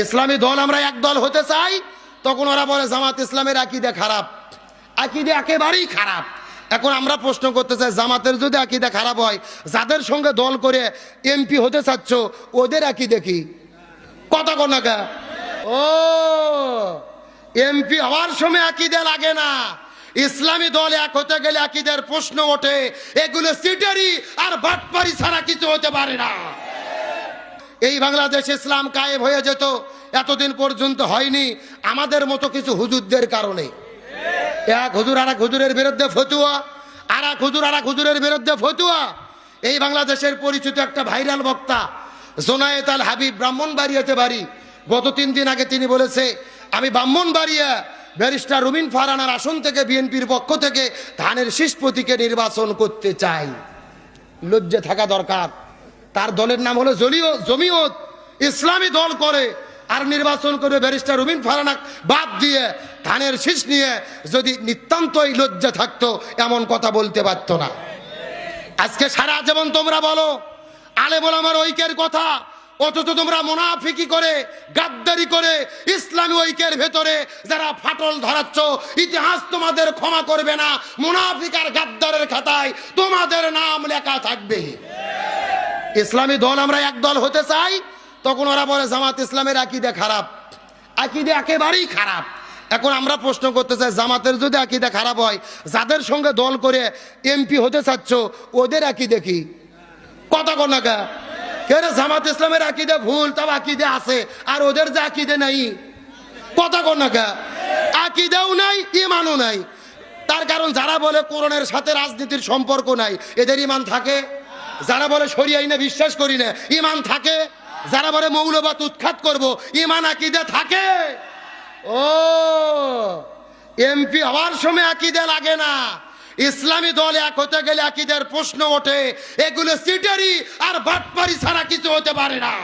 ইসলামী দল আমরা এক দল হতে চাই, তখন ওরা বলে, জামাত ইসলামের আকিদে খারাপ। আকিদে একেবারেই খারাপ। এখন আমরা প্রশ্ন করতে চাই, জামাতের যদি আকিদে খারাপ হয়, যাদের সঙ্গে দল করে এমপি হতে চাচ্ছ, ওদের আকিদে দেখি কথা কোন ও এমপি হওয়ার সময় আকিদে লাগে না। ইসলামী দল এক হতে গেলে আকিদের প্রশ্ন ওঠে, এগুলো সিটারি আর বাটপারি ছাড়া কিছু হতে পারে না। এই বাংলাদেশ ইসলাম কায়েব হয়ে যেত, এতদিন পর্যন্ত হয়নি আমাদের মতো কিছু হুজুরদের কারণে। এক হুজুর আর এক হুজুরের বিরুদ্ধে ফতুয়া আর এক হুজুর আর এক হুজুরের বিরুদ্ধে ফতুয়া। এই বাংলাদেশের পরিচিত একটা ভাইরাল বক্তা জোনায়েত আল হাবিব ব্রাহ্মণবাড়িয়াতে বাড়ি গত তিন দিন আগে তিনি বলেছে, আমি ব্রাহ্মণবাড়িয়া ব্যারিস্টার রুমিন ফারানার আসন থেকে বিএনপির পক্ষ থেকে ধানের শীষ প্রতীকে নির্বাচন করতে চাই। লজ্জে থাকা দরকার। তার দলের নাম হলো জলিও জমিয়ত। ইসলামী দল করে আর নির্বাচন করে ব্যারিস্টার রুবিন ফারানাক। বাদ দিয়ে ধানের শীষ নিয়ে যদি নিতান্তই লজ্জা থাকতো, এমন কথা বলতে পারতো না। আজকে সারা জীবন তোমরা বলো আলে বল আমার ঐক্যের কথা, অথচ তোমরা মুনাফিকি করে, গাদ্দারি করে, ইসলামী ঐক্যের ভেতরে যারা ফাটল ধরাচ্ছ, ইতিহাস তোমাদের ক্ষমা করবে না। মুনাফিক আর গাদ্দারের খাতায় তোমাদের নাম লেখা থাকবে। ইসলামী দল আমরা এক দল হতে চাই, তখন ওরা বলে, জামাত ইসলামের আকিদে খারাপ। আকিদে একেবারেই খারাপ। এখন আমরা প্রশ্ন করতে চাই, জামাতের যদি আকিদে খারাপ হয়, যাদের সঙ্গে দল করে এমপি হতে চাচ্ছ, ওদের আকিদে কি? কথা কোন কে? রে, জামাত ইসলামের আকিদে ভুল, তাও আকিদে আছে, আর ওদের যে আকিদে নাই? কথা কোন কে? আকিদেও নাই, ইমানও নাই। তার কারণ যারা বলে কোরআনের সাথে রাজনীতির সম্পর্ক নাই, এদের ইমান থাকে? যারা বলে সরিয়াই না, বিশ্বাস করি না। ইমান থাকে? যারা বলে মৌলবাদ উৎখাত করব, ইমান আকিদে থাকে? ও, এমপি হওয়ার সময় আকিদে লাগে না। ইসলামী দল এক হতে গেলে আকিদের প্রশ্ন ওঠে। এগুলো সিটারি আর বাটপারি ছাড়া কিছু হতে পারে না।